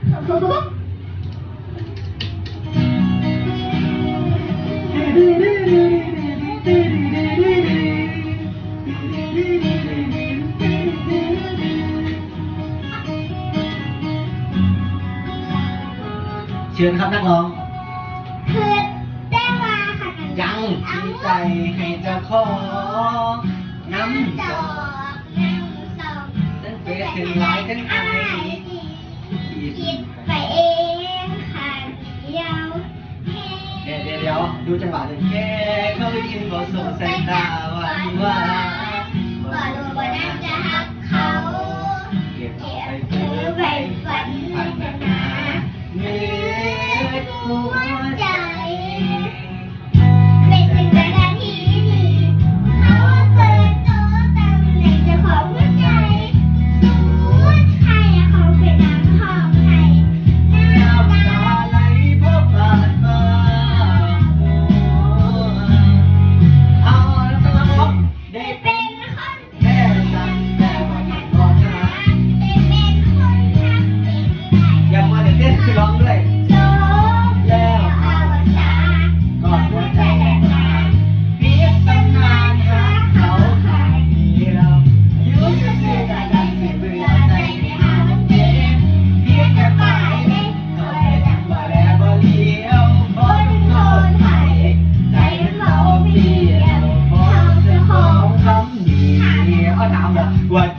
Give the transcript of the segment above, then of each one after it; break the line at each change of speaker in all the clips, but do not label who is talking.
เชิญครับนักร้อง
คือได้มาค่ะ
ยังมีใจให้จะขอน้ำ
จอ
ก
น้ำสอง
ตั้งเฟซถึงไลน์ทั้งไอ
ดู
จังหวะเลย
แค่เขา
ได้ยิน
ก็ส่
งสายตาหวานหวาน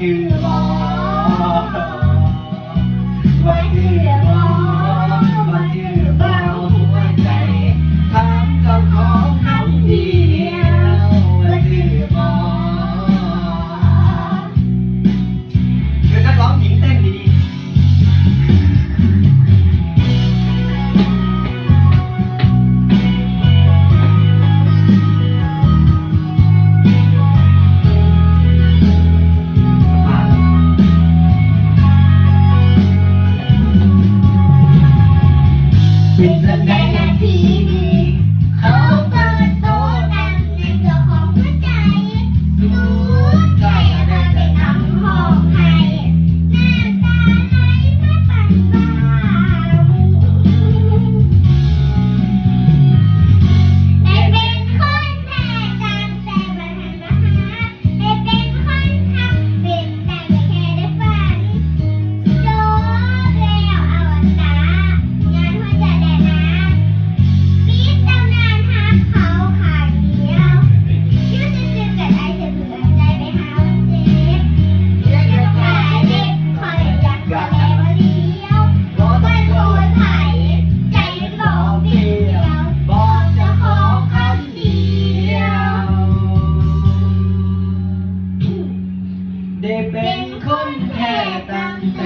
you. happy.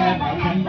have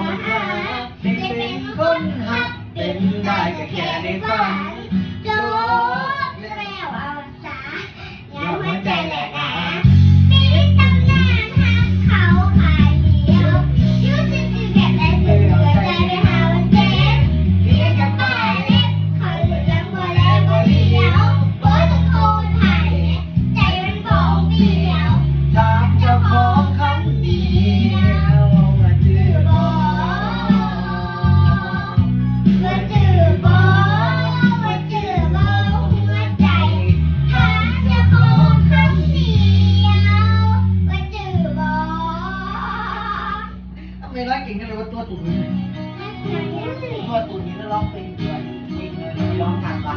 นวดตูดนี้แล้วร้องเพ
ลงด้วยเพลงเลย
ร้องผ่านปะ